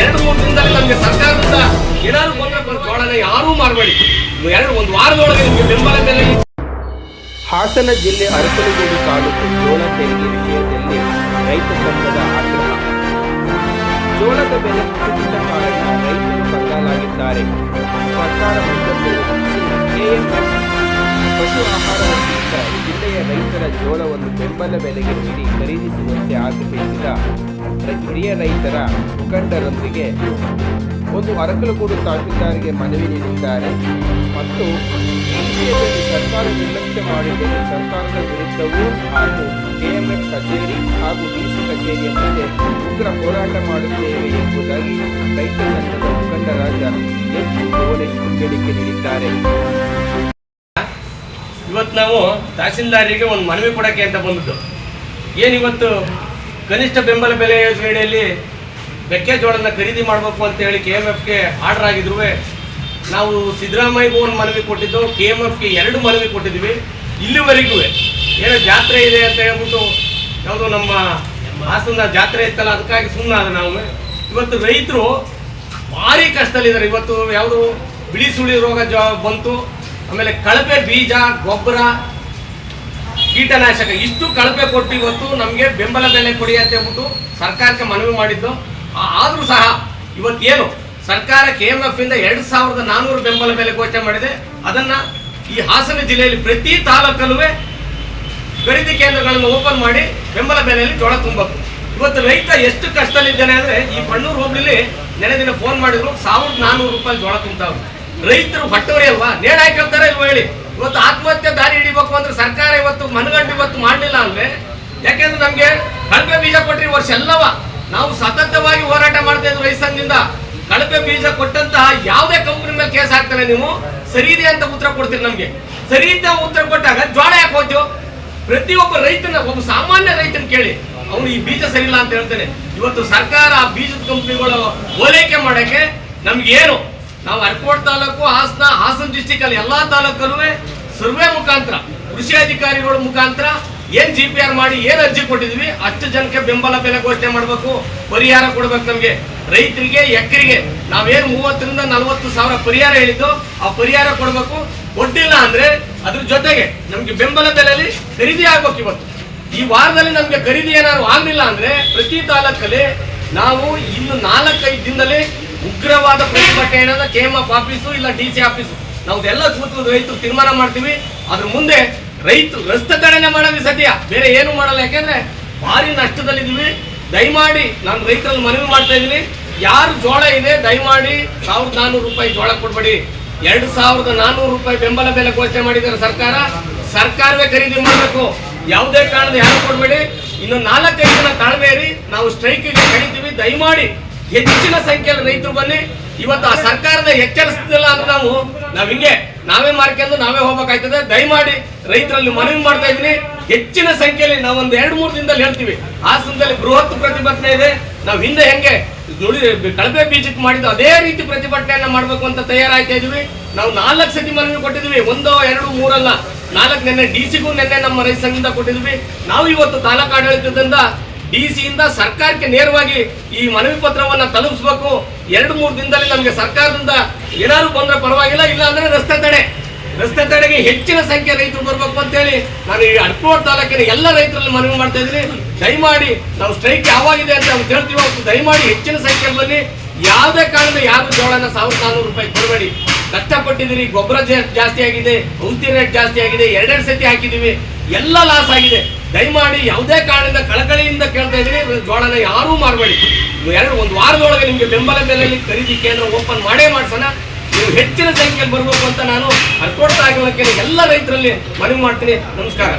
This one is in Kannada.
ಎರಡು ಮೂರು ದಿನದಲ್ಲಿ ನಮಗೆ ಸರ್ಕಾರದಿಂದ ಏನಾದ್ರು ತೊಂದರೆ ಬರೋಣ ಯಾರೂ ಮಾಡಬೇಡಿ. ಎರಡು ಒಂದು ವಾರದೊಳಗೆ ನಿಮಗೆ ಬೆಂಬಲ ಬೆಲೆ ಹಾಸನ ಜಿಲ್ಲೆ ಅರಕಲಗೂಡು ತಾಲೂಕು ಜೋಳ ತೆರಿಗೆ ವಿಷಯದಲ್ಲಿ ರೈತ ಸಂಘದ ಆಗ್ರಹ ಜೋಳದ ಬೆಲೆ ಕುಸಿತ ಕಾರಣ ರೈತರು ಕಂಗಾಲಾಗಿದ್ದಾರೆ. ಸರ್ಕಾರ ಪಶು ಆಹಾರ ರೈತರ ಜೋಳವನ್ನು ಬೆಂಬಲ ಬೆಲೆಗೆ ನೀಡಿ ಖರೀದಿಸುವಂತೆ ಆಗ್ರಹಿಸಿದ ಹಿರಿಯ ರೈತರ ಮುಖಂಡರೊಂದಿಗೆ ಒಂದು ಅರಕಲಗೂಡು ತಹಸೀಲ್ದಾರ್ಗೆ ಮನವಿ ನೀಡಿದ್ದಾರೆ. ಮತ್ತು ಈ ವಿಷಯದಲ್ಲಿ ಸರ್ಕಾರ ನಿರ್ಲಕ್ಷ್ಯ ಮಾಡಿದರೆ ಸರ್ಕಾರದ ವಿರುದ್ಧವೂ ಹಾಗೂ ಕೆಎಂಎಫ್ ಕಚೇರಿ ಹಾಗೂ ಡಿಸಿ ಕಚೇರಿಯ ಮೇಲೆ ಉಗ್ರ ಹೋರಾಟ ಮಾಡುತ್ತೇವೆ ಎಂಬುದಾಗಿ ರೈತ ಸಂಘದ ಮುಖಂಡರಾದ ಎಚ್. ಭುವನೇಶ್ ಹೇಳಿಕೆ ನೀಡಿದ್ದಾರೆ. ಇವತ್ತು ನಾವು ತಹಸೀಲ್ದಾರರಿಗೆ ಒಂದು ಮನವಿ ಕೊಡೋಕ್ಕೆ ಅಂತ ಬಂದದ್ದು. ಏನಿವತ್ತು ಕನಿಷ್ಠ ಬೆಂಬಲ ಬೆಲೆ ಯೋಜನೆಯಲ್ಲಿ ಮೆಕ್ಕೆಜೋಳನ ಖರೀದಿ ಮಾಡಬೇಕು ಅಂತ ಹೇಳಿ ಕೆ ಎಂ ಎಫ್ಗೆ ಆರ್ಡರ್ ಆಗಿದ್ರು ನಾವು ಸಿದ್ದರಾಮಯ್ಯಗೂ ಒಂದು ಮನವಿ ಕೊಟ್ಟಿದ್ದು, ಕೆ ಎಂ ಎಫ್ಗೆ ಎರಡು ಮನವಿ ಕೊಟ್ಟಿದ್ವಿ ಇಲ್ಲಿವರೆಗೂ ಏನೋ ಜಾತ್ರೆ ಇದೆ ಅಂತ ಹೇಳ್ಬಿಟ್ಟು ಯಾವುದೋ ನಮ್ಮ ಹಾಸನ ಜಾತ್ರೆ ಇತ್ತಲ್ಲ, ಅದಕ್ಕಾಗಿ ಸುಮ್ಮನಾದ ನಾವು. ಇವತ್ತು ರೈತರು ಭಾರಿ ಕಷ್ಟದಲ್ಲಿದ್ದಾರೆ. ಇವತ್ತು ಯಾವುದು ಬಿಳಿ ಸುಳಿ ರೋಗ ಜ ಬಂತು ಆಮೇಲೆ ಕಳಪೆ ಬೀಜ, ಗೊಬ್ಬರ, ಕೀಟನಾಶಕ, ಇಷ್ಟು ಕಳಪೆ ಕೊಟ್ಟು ಇವತ್ತು ನಮಗೆ ಬೆಂಬಲ ಬೆಲೆ ಕೊಡಿ ಅಂತ ಹೇಳ್ಬಿಟ್ಟು ಸರ್ಕಾರಕ್ಕೆ ಮನವಿ ಮಾಡಿದ್ದು. ಆದರೂ ಸಹ ಇವತ್ತೇನು ಸರ್ಕಾರ ಕೆ ಎಂ ಎಫ್ ಇಂದ ಎರಡು ಸಾವಿರದ ನಾನೂರು ಬೆಂಬಲ ಬೆಲೆ ಘೋಷಣೆ ಮಾಡಿದೆ. ಅದನ್ನ ಈ ಹಾಸನ ಜಿಲ್ಲೆಯಲ್ಲಿ ಪ್ರತಿ ತಾಲೂಕಲ್ಲೂ ಖರೀದಿ ಕೇಂದ್ರಗಳನ್ನು ಓಪನ್ ಮಾಡಿ ಬೆಂಬಲ ಬೆಲೆಯಲ್ಲಿ ಜೋಳ ತುಂಬಬೇಕು. ಇವತ್ತು ರೈತ ಎಷ್ಟು ಕಷ್ಟದಲ್ಲಿದ್ದಾನೆ ಅಂದ್ರೆ ಈ ಬಣ್ಣೂರು ಹೋಬಳಿಲಿ ನೆನೆ ದಿನ ಫೋನ್ ಮಾಡಿದ್ರು ಸಾವಿರದ ನಾನೂರು ರೂಪಾಯಿ ಜೋಳ ತುಂಬ್ತಾವ್ರು ರೈತರು ಹೊಟ್ಟವರಿ ಅಲ್ವಾ? ನೇಣು ಹಾಕಿರ್ತಾರೆ ಇಲ್ವಾ ಹೇಳಿ? ಇವತ್ತು ಆತ್ಮಹತ್ಯೆ ದಾರಿ ಹಿಡಿಬೇಕು ಅಂದ್ರೆ ಸರ್ಕಾರ ಇವತ್ತು ಮನಗಂಡು ಇವತ್ತು ಮಾಡಲಿಲ್ಲ ಅಂದ್ರೆ ಯಾಕೆಂದ್ರೆ ನಮ್ಗೆ ಕಳಪೆ ಬೀಜ ಕೊಟ್ಟರೆ ವರ್ಷ ಎಲ್ಲವ. ನಾವು ಸತತವಾಗಿ ಹೋರಾಟ ಮಾಡ್ತಾ ಇದ್ವಿ ರೈತ ಸಂಘದಿಂದ. ಕಳಪೆ ಬೀಜ ಕೊಟ್ಟಂತಹ ಯಾವುದೇ ಕಂಪನಿ ಮೇಲೆ ಕೇಸ್ ಹಾಕ್ತಾರೆ ನೀವು? ಸರಿ ಇದೆ ಅಂತ ಉತ್ತರ ಕೊಡ್ತೀರಿ ನಮ್ಗೆ. ಸರಿ ಅಂತ ಉತ್ತರ ಕೊಟ್ಟಾಗ ಜೋಳ ಯಾಕೆ ಹೋಯ್ತು? ಪ್ರತಿಯೊಬ್ಬ ರೈತನ, ಒಬ್ಬ ಸಾಮಾನ್ಯ ರೈತನ ಕೇಳಿ. ಅವನು ಈ ಬೀಜ ಸರಿ ಇಲ್ಲ ಅಂತ ಹೇಳ್ತಾನೆ. ಇವತ್ತು ಸರ್ಕಾರ ಆ ಬೀಜದ ಕಂಪ್ನಿಗಳು ಓಲೈಕೆ ಮಾಡಕ್ಕೆ ನಮ್ಗೆ ಏನು ನಾವು ಅರ್ಕೋಟ್ ತಾಲೂಕು, ಹಾಸನ ಹಾಸನ ಡಿಸ್ಟಿಕ್ ಅಲ್ಲಿ ಎಲ್ಲಾ ತಾಲೂಕಲ್ಲೂ ಸರ್ವೆ ಮುಖಾಂತರ, ಕೃಷಿ ಅಧಿಕಾರಿಗಳ ಮುಖಾಂತರ ಏನ್ ಜಿ ಪಿ ಆರ್ ಮಾಡಿ, ಏನ್ ಅರ್ಜಿ ಕೊಟ್ಟಿದ್ವಿ, ಅಷ್ಟು ಜನಕ್ಕೆ ಬೆಂಬಲ ಬೆಲೆ ಘೋಷಣೆ ಮಾಡಬೇಕು, ಪರಿಹಾರ ಕೊಡ್ಬೇಕು ನಮ್ಗೆ. ರೈತರಿಗೆ, ಎಕರೆಗೆ ನಾವೇನ್ ಮೂವತ್ತರಿಂದ ನಲವತ್ತು ಸಾವಿರ ಪರಿಹಾರ ಹೇಳಿದ್ದು, ಆ ಪರಿಹಾರ ಕೊಡ್ಬೇಕು. ಕೊಟ್ಟಿಲ್ಲ ಅಂದ್ರೆ ಅದ್ರ ಜೊತೆಗೆ ನಮ್ಗೆ ಬೆಂಬಲ ಬೆಲೆಯಲ್ಲಿ ಖರೀದಿ ಆಗ್ಬೇಕು ಇವತ್ತು. ಈ ವಾರದಲ್ಲಿ ನಮ್ಗೆ ಖರೀದಿ ಏನಾದ್ರು ಆಗ್ಲಿಲ್ಲ ಅಂದ್ರೆ ಪ್ರತಿ ತಾಲೂಕಲ್ಲಿ ನಾವು ಇನ್ನು ನಾಲ್ಕೈದು ದಿನದಲ್ಲಿ ಉಗ್ರವಾದ ಪ್ರತಿಭಟನೆ ಕೆ ಎಂ ಎಫ್ ಆಫೀಸು ಇಲ್ಲ ಡಿ ಸಿ ಆಫೀಸು ನಾವು ಎಲ್ಲ ಕೂತು ರೈತರು ತೀರ್ಮಾನ ಮಾಡ್ತೀವಿ. ಅದ್ರ ಮುಂದೆ ರೈತರು ರಸ್ತೆ ತಡೆನೆ ಮಾಡೋದು ಸದ್ಯ. ಬೇರೆ ಏನು ಮಾಡಲ್ಲ. ಯಾಕೆಂದ್ರೆ ಭಾರಿ ನಷ್ಟದಲ್ಲಿದ್ದೀವಿ. ದಯಮಾಡಿ ನಾನು ರೈತರಲ್ಲಿ ಮನವಿ ಮಾಡ್ತಾ ಇದ್ದೀನಿ. ಯಾರು ಜೋಳ ಇದೆ, ದಯಮಾಡಿ ಸಾವಿರದ ನಾನ್ನೂರು ರೂಪಾಯಿ ಜೋಳ ಕೊಡ್ಬೇಡಿ. ಎರಡು ಸಾವಿರದ ನಾನ್ನೂರು ರೂಪಾಯಿ ಬೆಂಬಲ ಬೆಲೆ ಘೋಷಣೆ ಮಾಡಿದ್ದಾರೆ ಸರ್ಕಾರ. ಸರ್ಕಾರವೇ ಖರೀದಿ ಮಾಡಬೇಕು. ಯಾವುದೇ ಕಾರಣದ ಯಾರು ಕೊಡಬೇಡಿ. ಇನ್ನು ನಾಲ್ಕೈದು ಜನ ತಾಳ್ಮೇರಿ ನಾವು ಸ್ಟ್ರೈಕಿಗೆ ಕರಿತೀವಿ. ದಯಮಾಡಿ ಹೆಚ್ಚಿನ ಸಂಖ್ಯೆಯಲ್ಲಿ ರೈತರು ಬನ್ನಿ. ಇವತ್ತು ಆ ಸರ್ಕಾರದ ಎಚ್ಚರಿಸ್ತಿಲ್ಲ ಅಂತ ನಾವು, ನಾವ್ ಹಿಂಗೆ, ನಾವೇ ಮಾರ್ಕೊಂಡು ನಾವೇ ಹೋಗ್ಬೇಕಾಯ್ತದೆ. ದಯಮಾಡಿ ರೈತರಲ್ಲಿ ಮನವಿ ಮಾಡ್ತಾ ಇದೀನಿ ಹೆಚ್ಚಿನ ಸಂಖ್ಯೆಯಲ್ಲಿ ನಾವು ಒಂದು ಎರಡು, ಮೂರು ದಿನದಲ್ಲಿ ಹೇಳ್ತೀವಿ. ಹಾಸನದಲ್ಲಿ ಬೃಹತ್ ಪ್ರತಿಭಟನೆ ಇದೆ. ನಾವು ಹಿಂದೆ ಹೆಂಗೆ ನುಡಿ, ಕಳಪೆ ಬೀಜಕ್ಕೆ ಮಾಡಿದ್ದು ಅದೇ ರೀತಿ ಪ್ರತಿಭಟನೆಯನ್ನ ಮಾಡಬೇಕು ಅಂತ ತಯಾರಾಗ್ತಾ ಇದೀವಿ. ನಾವು ನಾಲ್ಕು ಸತಿ ಮನವಿ ಕೊಟ್ಟಿದ್ವಿ. ಒಂದೋ, ಎರಡು, ಮೂರಲ್ಲ. ನಾಲ್ಕು ನಿನ್ನೆ ಡಿ ಸಿಗೂ ನೆನ್ನೆ ನಮ್ಮ ರೈತ ಸಂಘದಿಂದ ಕೊಟ್ಟಿದ್ವಿ. ನಾವು ಇವತ್ತು ತಾಲೂಕು ಆಡಳಿತದಿಂದ ಡಿ ಸಿಯಿಂದ ಸರ್ಕಾರಕ್ಕೆ ನೇರವಾಗಿ ಈ ಮನವಿ ಪತ್ರವನ್ನು ತಲುಪಿಸ್ಬೇಕು. ಎರಡು ಮೂರು ದಿನದಲ್ಲಿ ನಮಗೆ ಸರ್ಕಾರದಿಂದ ಏನಾದ್ರು ಬಂದ್ರೆ ಪರವಾಗಿಲ್ಲ, ಇಲ್ಲ ಅಂದ್ರೆ ರಸ್ತೆ ತಡೆ. ರಸ್ತೆ ತಡೆಗೆ ಹೆಚ್ಚಿನ ಸಂಖ್ಯೆ ರೈತರು ಬರ್ಬೇಕು ಅಂತೇಳಿ ನಾನು ಈ ಅಡ್ಕೋಡ್ ತಾಲೂಕಿನ ಎಲ್ಲ ರೈತರಲ್ಲಿ ಮನವಿ ಮಾಡ್ತಾ ಇದ್ದೀನಿ. ದಯಮಾಡಿ ನಾವು ಸ್ಟ್ರೈಕ್ ಯಾವಾಗಿದೆ ಅಂತ ನಾವು ಕೇಳ್ತೀವೋ ದಯಮಾಡಿ ಹೆಚ್ಚಿನ ಸಂಖ್ಯೆ ಬನ್ನಿ. ಯಾವುದೇ ಕಾರಣದ ಯಾರು ಜೋಳನ ಸಾವಿರದ ನಾನ್ನೂರು ರೂಪಾಯಿ ಕೊಡಬೇಡಿ. ಕಷ್ಟಪಟ್ಟಿದ್ದೀರಿ, ಗೊಬ್ಬರ ಜಾಸ್ತಿ ಆಗಿದೆ, ಔಷಧಿ ರೇಟ್ ಜಾಸ್ತಿ ಆಗಿದೆ, ಎರಡೆರಡು ಸತಿ ಹಾಕಿದ್ದೀವಿ. ಎಲ್ಲ ಲಾಸ್ ಆಗಿದೆ. ದಯಮಾಡಿ ಯಾವುದೇ ಕಾರಣದಿಂದ ಕಳಕಳಿಯಿಂದ ಕೇಳ್ತಾ ಇದ್ದೀನಿ. ಜೋಳನ ಯಾರೂ ಮಾಡಬೇಡಿ ಎರಡು, ಒಂದು ವಾರದೊಳಗೆ ನಿಮಗೆ ಬೆಂಬಲ ಬೆಲೆಯಲ್ಲಿ ಖರೀದಿ ಕೇಂದ್ರ ಓಪನ್ ಮಾಡೇ ಮಾಡ್ಸೋಣ. ನೀವು ಹೆಚ್ಚಿನ ಸಂಖ್ಯೆಯಲ್ಲಿ ಬರಬೇಕು ಅಂತ ನಾನು ಅರ್ಕೋಡ್ತಾ ಆಗಿರೋಕ್ಕೆ ಎಲ್ಲ ರೈತರಲ್ಲಿ ಮನವಿ ಮಾಡ್ತೀನಿ. ನಮಸ್ಕಾರ.